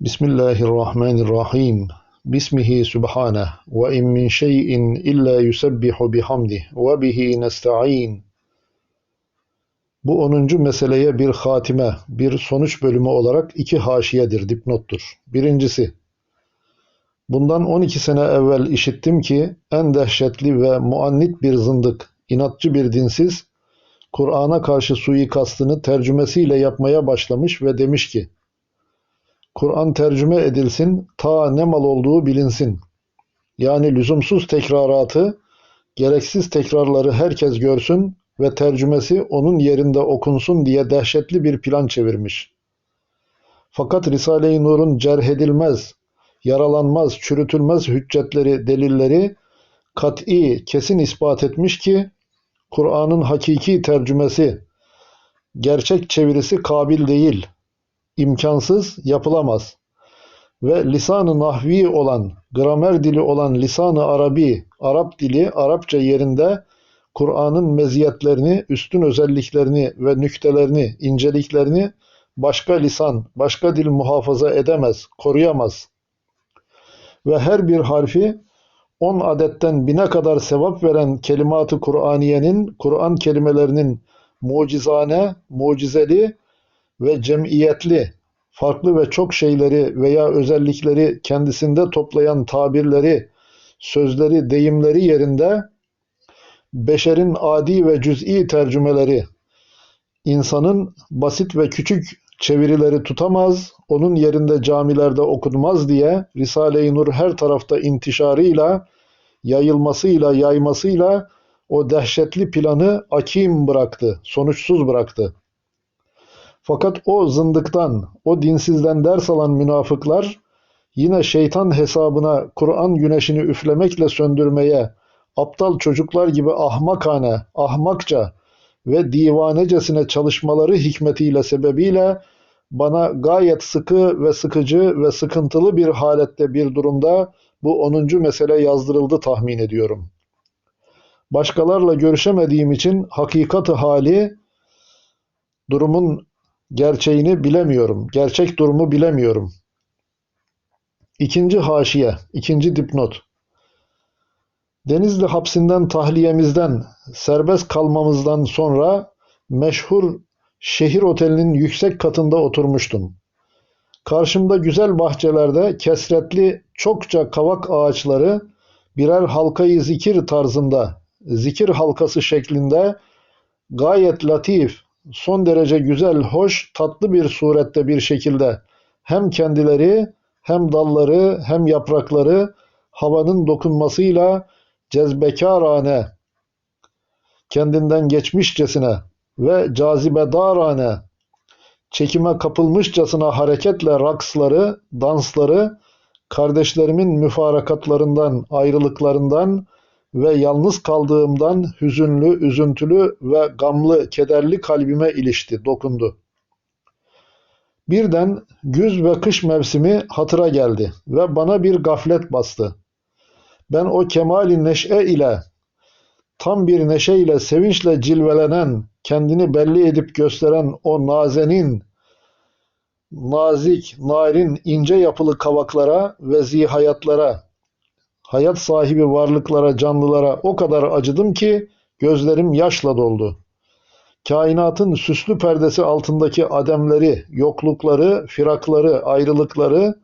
Bismillahirrahmanirrahim. Bismihi subhaneh ve in min şeyin illa yusebbihu bihamdih ve bihi nesta'in. Bu 10. meseleye bir hatime, bir sonuç bölümü olarak iki haşiyedir, dipnottur. Birincisi, bundan 12 sene evvel işittim ki en dehşetli ve muannit bir zındık, inatçı bir dinsiz, Kur'an'a karşı suikastını tercümesiyle yapmaya başlamış ve demiş ki, Kur'an tercüme edilsin, ta ne mal olduğu bilinsin. Yani lüzumsuz tekraratı, gereksiz tekrarları herkes görsün ve tercümesi onun yerinde okunsun diye dehşetli bir plan çevirmiş. Fakat Risale-i Nur'un cerhedilmez, yaralanmaz, çürütülmez hüccetleri, delilleri kat'i, kesin ispat etmiş ki Kur'an'ın hakiki tercümesi, gerçek çevirisi kabil değil, imkansız, yapılamaz. Ve lisan-ı nahvi olan, gramer dili olan lisan-ı arabi, Arap dili, Arapça yerinde Kur'an'ın meziyetlerini, üstün özelliklerini ve nüktelerini, inceliklerini başka lisan, başka dil muhafaza edemez, koruyamaz. Ve her bir harfi on adetten bine kadar sevap veren kelimat-ı Kur'aniyenin, Kur'an kelimelerinin mucizane, mucizeli ve cemiyetli, farklı ve çok şeyleri veya özellikleri kendisinde toplayan tabirleri, sözleri, deyimleri yerinde beşerin adi ve cüz'i tercümeleri, insanın basit ve küçük çevirileri tutamaz, onun yerinde camilerde okunmaz diye Risale-i Nur her tarafta intişarıyla, yayılmasıyla, yaymasıyla o dehşetli planı akim bıraktı, sonuçsuz bıraktı. Fakat o zındıktan, o dinsizden ders alan münafıklar yine şeytan hesabına Kur'an güneşini üflemekle söndürmeye, aptal çocuklar gibi ahmakane, ahmakça ve divanecesine çalışmaları hikmetiyle sebebiyle bana gayet sıkı ve sıkıcı ve sıkıntılı bir halette bir durumda bu 10. mesele yazdırıldı tahmin ediyorum. Başkalarla görüşemediğim için hakikati hali durumun gerçeğini bilemiyorum. Gerçek durumu bilemiyorum. İkinci haşiye, ikinci dipnot. Denizli hapsinden tahliyemizden, serbest kalmamızdan sonra meşhur şehir otelinin yüksek katında oturmuştum. Karşımda güzel bahçelerde kesretli çokça kavak ağaçları birer halkayı zikir tarzında, zikir halkası şeklinde gayet latif, son derece güzel, hoş, tatlı bir surette bir şekilde hem kendileri hem dalları hem yaprakları havanın dokunmasıyla cezbekarane, kendinden geçmişçesine ve cazibedarane, çekime kapılmışçasına hareketle raksları, dansları, kardeşlerimin müfarakatlarından, ayrılıklarından ve yalnız kaldığımdan hüzünlü, üzüntülü ve gamlı, kederli kalbime ilişti, dokundu. Birden güz ve kış mevsimi hatıra geldi ve bana bir gaflet bastı. Ben o kemali neşe ile, tam bir neşe ile, sevinçle cilvelenen, kendini belli edip gösteren o nazenin, nazik, narin, ince yapılı kavaklara ve zihayatlara, hayat sahibi varlıklara, canlılara o kadar acıdım ki gözlerim yaşla doldu. Kainatın süslü perdesi altındaki ademleri, yoklukları, firakları, ayrılıkları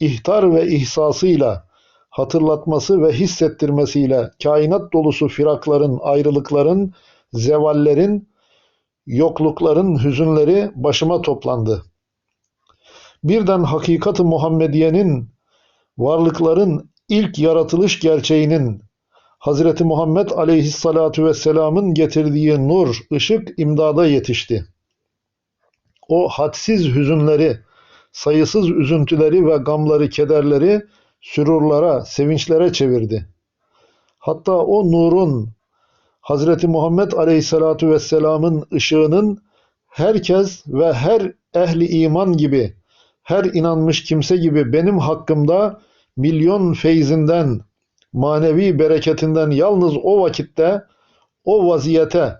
ihtar ve ihsasıyla, hatırlatması ve hissettirmesiyle kainat dolusu firakların, ayrılıkların, zevallerin, yoklukların hüzünleri başıma toplandı. Birden hakikat-ı Muhammediye'nin, varlıkların ilk yaratılış gerçeğinin, Hazreti Muhammed aleyhissalatu vesselamın getirdiği nur, ışık imdada yetişti. O hadsiz hüzünleri, sayısız üzüntüleri ve gamları, kederleri sürurlara, sevinçlere çevirdi. Hatta o nurun, Hazreti Muhammed Aleyhisselatu Vesselam'ın ışığının herkes ve her ehli iman gibi, her inanmış kimse gibi benim hakkımda milyon feyzinden, manevi bereketinden yalnız o vakitte, o vaziyete,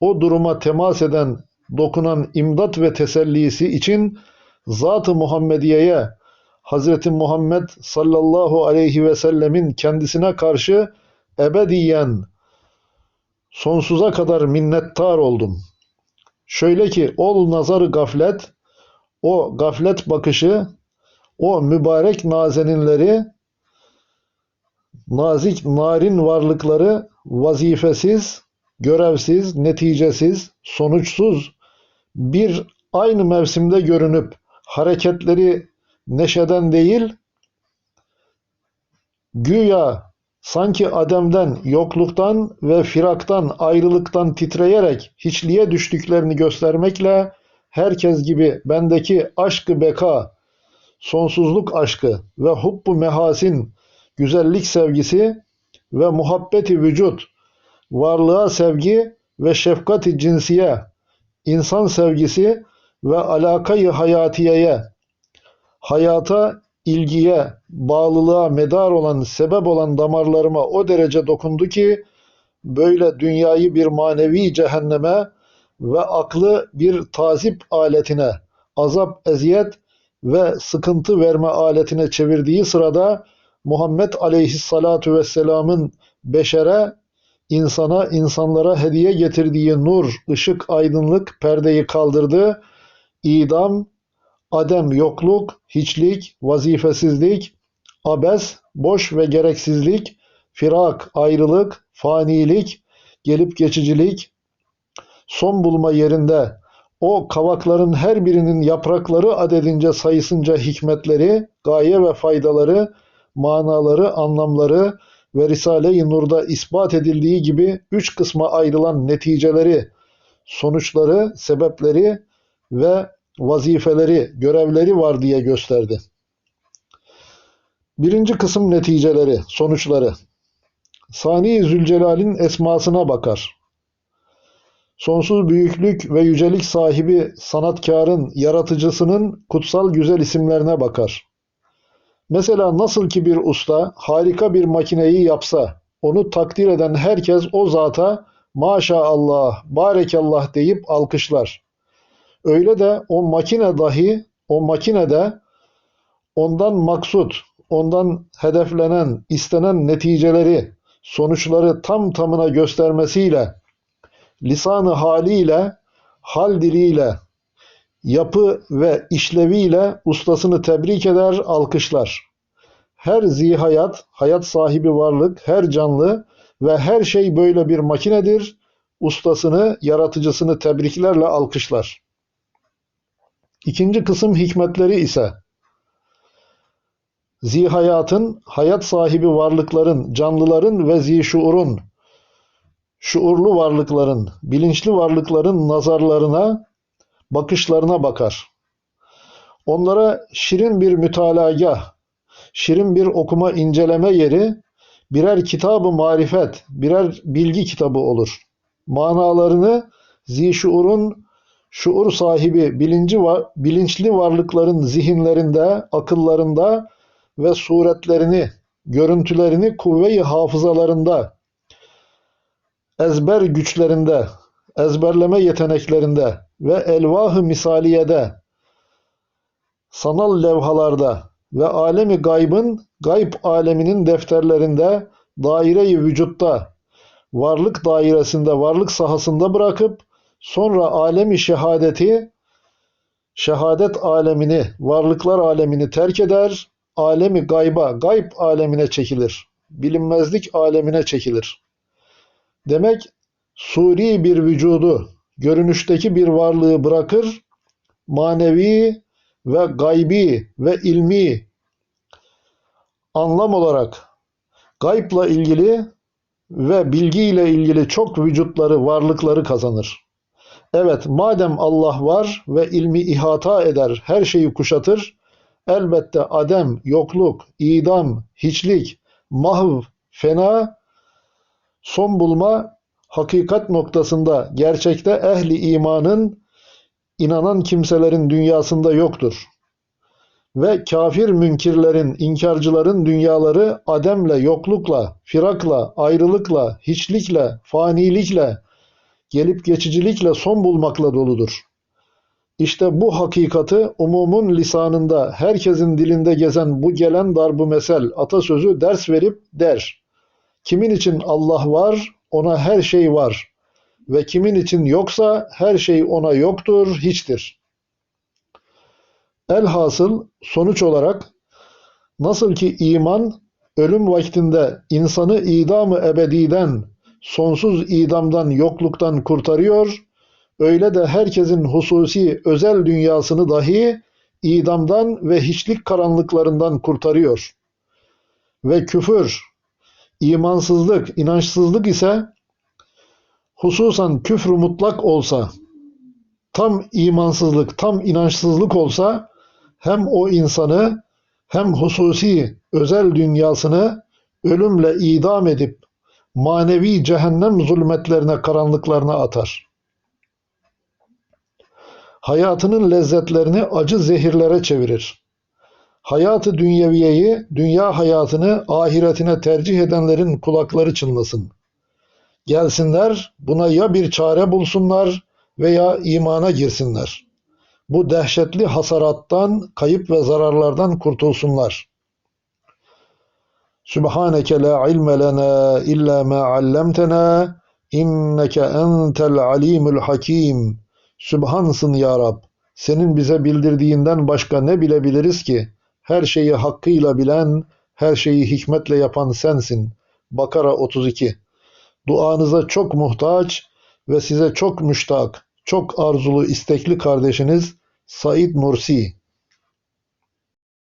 o duruma temas eden, dokunan imdat ve tesellisi için Zat-ı Muhammediye'ye Hazreti Muhammed sallallahu aleyhi ve sellemin kendisine karşı ebediyen sonsuza kadar minnettar oldum. Şöyle ki ol nazarı gaflet, o gaflet bakışı, o mübarek nazeninleri, nazik narin varlıkları vazifesiz, görevsiz, neticesiz, sonuçsuz bir aynı mevsimde görünüp hareketleri neşeden değil, güya sanki Adem'den, yokluktan ve firaktan, ayrılıktan titreyerek hiçliğe düştüklerini göstermekle herkes gibi bendeki aşkı beka, sonsuzluk aşkı ve hubbu mehasin, güzellik sevgisi ve muhabbeti vücut, varlığa sevgi ve şefkati cinsiye, insan sevgisi ve alakayı hayatiyeye, hayata, ilgiye, bağlılığa medar olan, sebep olan damarlarıma o derece dokundu ki, böyle dünyayı bir manevi cehenneme ve aklı bir tazip aletine, azap, eziyet ve sıkıntı verme aletine çevirdiği sırada Muhammed aleyhissalatu vesselamın beşere, insana, insanlara hediye getirdiği nur, ışık, aydınlık perdeyi kaldırdı. İdam, adem, yokluk, hiçlik, vazifesizlik, abes, boş ve gereksizlik, firak, ayrılık, fanilik, gelip geçicilik, son bulma yerinde o kavakların her birinin yaprakları adedince sayısınca hikmetleri, gaye ve faydaları, manaları, anlamları ve Risale-i Nur'da ispat edildiği gibi üç kısma ayrılan neticeleri, sonuçları, sebepleri ve vazifeleri, görevleri var diye gösterdi. Birinci kısım neticeleri, sonuçları. Sani Zülcelal'in esmasına bakar. Sonsuz büyüklük ve yücelik sahibi sanatkarın, yaratıcısının kutsal güzel isimlerine bakar. Mesela nasıl ki bir usta harika bir makineyi yapsa, onu takdir eden herkes o zata maşallah, barekallah deyip alkışlar. Öyle de o makine dahi, o makinede ondan maksut, ondan hedeflenen, istenen neticeleri, sonuçları tam tamına göstermesiyle, lisanı haliyle, hal diliyle, yapı ve işleviyle ustasını tebrik eder, alkışlar. Her zihayat, hayat sahibi varlık, her canlı ve her şey böyle bir makinedir. Ustasını, yaratıcısını tebriklerle alkışlar. İkinci kısım hikmetleri ise zihayatın, hayat sahibi varlıkların, canlıların ve zişuurun, şuurlu varlıkların, bilinçli varlıkların nazarlarına, bakışlarına bakar. Onlara şirin bir mütalagah, şirin bir okuma inceleme yeri, birer kitabı marifet, birer bilgi kitabı olur. Manalarını zişuurun, şuur sahibi bilinci var, bilinçli varlıkların zihinlerinde, akıllarında ve suretlerini, görüntülerini kuvve-i hafızalarında, ezber güçlerinde, ezberleme yeteneklerinde ve elvah-ı misaliyede, sanal levhalarda ve alemi gaybın, gayb aleminin defterlerinde, daire-i vücutta, varlık dairesinde, varlık sahasında bırakıp sonra alemi şehadeti, şehadet alemini, varlıklar alemini terk eder, alemi gayba, gayb alemine çekilir. Bilinmezlik alemine çekilir. Demek suri bir vücudu, görünüşteki bir varlığı bırakır, manevi ve gaybi ve ilmi anlam olarak gaybla ilgili ve bilgiyle ilgili çok vücutları, varlıkları kazanır. Evet, madem Allah var ve ilmi ihata eder, her şeyi kuşatır, elbette adem, yokluk, idam, hiçlik, mahv, fena, son bulma, hakikat noktasında gerçekte ehli imanın inanan kimselerin dünyasında yoktur. Ve kafir münkirlerin, inkarcıların dünyaları ademle, yoklukla, firakla, ayrılıkla, hiçlikle, fanilikle, gelip geçicilikle son bulmakla doludur. İşte bu hakikati umumun lisanında herkesin dilinde gezen bu gelen darbu mesel atasözü ders verip der. Kimin için Allah var, ona her şey var. Ve kimin için yoksa her şey ona yoktur, hiçtir. Elhasıl sonuç olarak nasıl ki iman ölüm vaktinde insanı idamı ebediden, sonsuz idamdan, yokluktan kurtarıyor, öyle de herkesin hususi özel dünyasını dahi idamdan ve hiçlik karanlıklarından kurtarıyor. Ve küfür, imansızlık, inançsızlık ise hususan küfrü mutlak olsa, tam imansızlık, tam inançsızlık olsa hem o insanı hem hususi özel dünyasını ölümle idam edip manevi cehennem zulmetlerine, karanlıklarına atar. Hayatının lezzetlerini acı zehirlere çevirir. Hayatı dünyeviyeyi, dünya hayatını ahiretine tercih edenlerin kulakları çınlasın. Gelsinler, buna ya bir çare bulsunlar veya imana girsinler. Bu dehşetli hasarattan, kayıp ve zararlardan kurtulsunlar. Sübhaneke la ilme lena illa ma allamtena inneke entel alimul hakim. Sübhansın ya Rab. Senin bize bildirdiğinden başka ne bilebiliriz ki? Her şeyi hakkıyla bilen, her şeyi hikmetle yapan sensin. Bakara 32 Duanıza çok muhtaç ve size çok müştak, çok arzulu istekli kardeşiniz Said Nursi